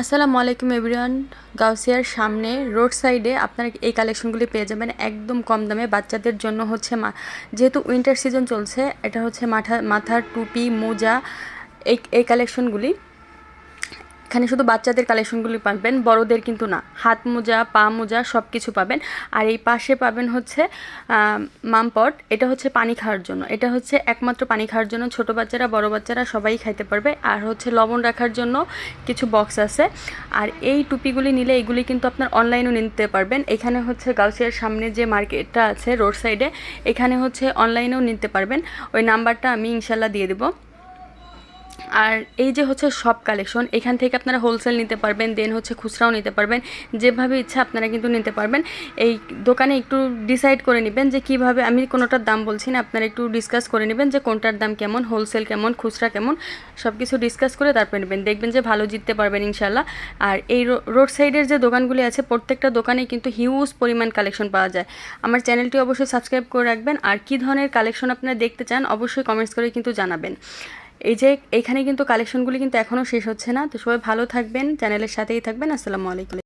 আসসালামু আলাইকুম এভরিওয়ান। গাউসিয়ার সামনে রোড সাইডে আপনারা এই কালেকশনগুলি পেয়ে যাবেন। একদম কম দামে বাচ্চাদের জন্য হচ্ছে মা যেহেতু উইন্টার সিজন চলছে, এটা হচ্ছে মাথা মাথার টুপি, মোজা, এই এই কালেকশনগুলি। এখানে শুধু বাচ্চাদের কালেকশনগুলি পাবেন, বড়দের কিন্তু না। হাত মোজা, পা মোজা সব কিছু পাবেন। আর এই পাশে পাবেন হচ্ছে মামপট। এটা হচ্ছে পানি খাওয়ার জন্য। এটা হচ্ছে একমাত্র পানি খাওয়ার জন্য। ছোট বাচ্চারা, বড় বাচ্চারা সবাই খাইতে পারবে। আর হচ্ছে লবণ রাখার জন্য কিছু বক্স আছে। আর এই টুপিগুলি নিলে এগুলি কিন্তু আপনার অনলাইনেও নিতে পারবেন। এখানে হচ্ছে গাউসিয়ার সামনে যে মার্কেটটা আছে রোড সাইডে, এখানে হচ্ছে অনলাইনেও নিতে পারবেন। ওই নাম্বারটা আমি ইনশাল্লাহ দিয়ে দেবো। আর এই যে হচ্ছে সব কালেকশন এখান থেকে আপনারা হোলসেল নিতে পারবেন দেন হচ্ছে খুচরাও নিতে পারবেন, যেভাবে ইচ্ছা আপনারা কিন্তু নিতে পারবেন। এই দোকানে একটু ডিসাইড করে নেবেন যে কীভাবে, আমি কোনোটার দাম বলছি না, আপনারা একটু ডিসকাস করে নেবেন যে কোনটার দাম কেমন হোলসেল কেমন, খুচরা কেমন সব কিছু ডিসকাস করে তারপরে নেবেন। দেখবেন যে ভালো জিততে পারবেন ইনশাল্লাহ আর এই রোড সাইডের যে দোকানগুলি আছে, প্রত্যেকটা দোকানে কিন্তু হিউজ পরিমাণ কালেকশন পাওয়া যায়। আমার চ্যানেলটি অবশ্যই সাবস্ক্রাইব করে রাখবেন। আর কী ধরনের কালেকশন আপনারা দেখতে চান, অবশ্যই কমেন্টস করে কিন্তু জানাবেন। এই যে এখানে কিন্তু কালেকশনগুলি কিন্তু এখনও শেষ হচ্ছে না। তো সবাই ভালো থাকবেন চ্যানেলের সাথেই থাকবেন। আসসালামু আলাইকুম।